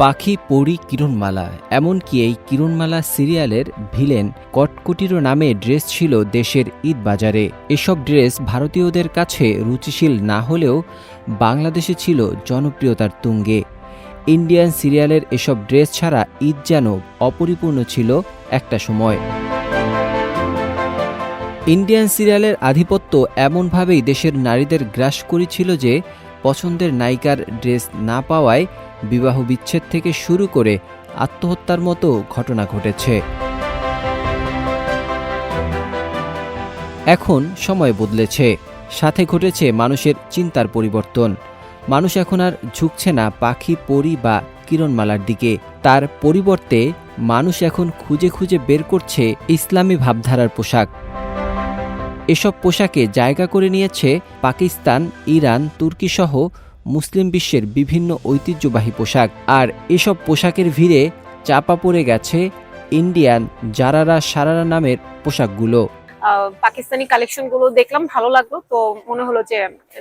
পাখি পরি কিরণমালা, এমনকি এই কিরণমালা সিরিয়ালের ভিলেন কটকটিরো নামে ড্রেস ছিল দেশের ঈদ বাজারে। এসব ড্রেস ভারতীয়দের কাছে রুচিশীল না হলেও বাংলাদেশে ছিল জনপ্রিয়তার তুঙ্গে। ইন্ডিয়ান সিরিয়ালের এসব ড্রেস ছাড়া ঈদ যেন অপরিপূর্ণ ছিল একটা সময়। ইন্ডিয়ান সিরিয়ালের আধিপত্য এমনভাবেই দেশের নারীদের গ্রাস করেছিল যে পছন্দের নায়িকার ড্রেস না পাওয়ায় বিবাহ বিচ্ছেদ থেকে শুরু করে আত্মহত্যার মতো ঘটনা ঘটেছে। এখন সময় বদলেছে। সাথে ঘটেছে মানুষের চিন্তার পরিবর্তন। মানুষ এখন আর ঝুঁকছে না পাখি, পরি বা কিরণমালার দিকে। তার পরিবর্তে মানুষ এখন খুঁজে খুঁজে বের করছে ইসলামী ভাবধারার পোশাক। এসব পোশাকে জায়গা করে নিয়েছে পাকিস্তান, ইরান তুর্কি সহ মুসলিম বিশ্বের বিভিন্ন ঐতিহ্যবাহী পোশাক। আর এসব পোশাকের ভিড়ে চাপা পড়ে গেছে ইন্ডিয়ান জারারা সারারা নামের পোশাকগুলো। আহ, পাকিস্তানি কালেকশনগুলো দেখলাম ভালো লাগল। তো মনে হলো যে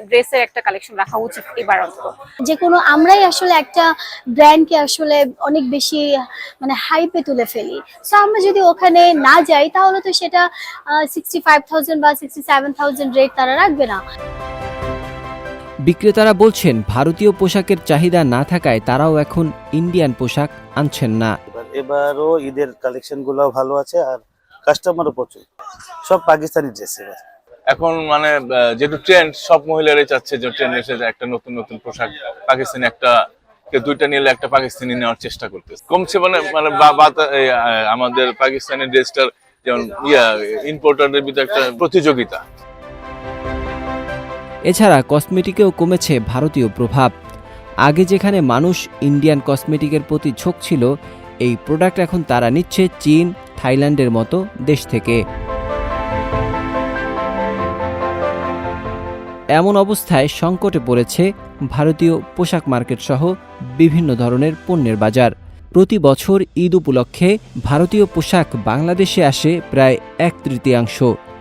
ড্রেসের একটা কালেকশন রাখা উচিত এবার অন্তত। যে কোনো আমরাই আসলে একটা ব্র্যান্ডকে আসলে অনেক বেশি মানে হাইপে তুলে ফেলি। সো আমরা যদি ওখানে না যাই তাহলে তো সেটা সিক্সটি ফাইভ থাউজেন্ড বা সিক্সটি সেভেন থাউজেন্ড রেট তারা রাখবে না। বিক্রেতারা বলছেন ভারতীয় পোশাকের চাহিদা না থাকায় তারাও এখন ইন্ডিয়ান পোশাক আনছেন না। এবার এবারও ঈদের কালেকশনগুলো ভালো আছে আর কাস্টমারও প্রচুর। সব পাকিস্তানি ড্রেস এবার। এখন মানে যেহেতু ট্রেন্ড সব মহিলারাই চাচ্ছে যে ট্রেন্ড এসে যে একটা নতুন নতুন পোশাক পাকিস্তানি একটা কে দুইটা নিলে একটা পাকিস্তানি নেওয়ার চেষ্টা করতেছে। কমছে মানে মানে আমাদের পাকিস্তানি ড্রেসটার যেমন ইয়া ইম্পোর্টারদের ভিতরে একটা প্রতিযোগিতা। এছাড়া কসমেটিকেও কমেছে ভারতীয় প্রভাব। আগে যেখানে মানুষ ইন্ডিয়ান কসমেটিকের প্রতি ঝোঁক ছিল, এই প্রোডাক্ট এখন তারা নিচ্ছে চীন, থাইল্যান্ডের মতো দেশ থেকে। এমন অবস্থায় সংকটে পড়েছে ভারতীয় পোশাক মার্কেট সহ বিভিন্ন ধরনের পণ্যের বাজার। প্রতি বছর ঈদ উপলক্ষে ভারতীয় পোশাক বাংলাদেশে আসে প্রায় এক তৃতীয়াংশ।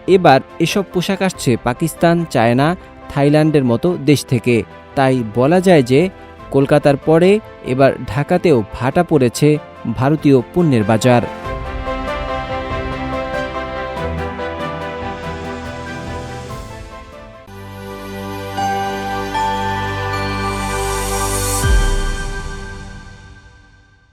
এবার এসব পোশাক আসছে পাকিস্তান, চায়না থাইল্যান্ডের মতো দেশ থেকে। তাই বলা যায় যে, কলকাতার পরে এবার ঢাকাতেও ভাটা পড়েছে ভারতীয় পণ্যের বাজার।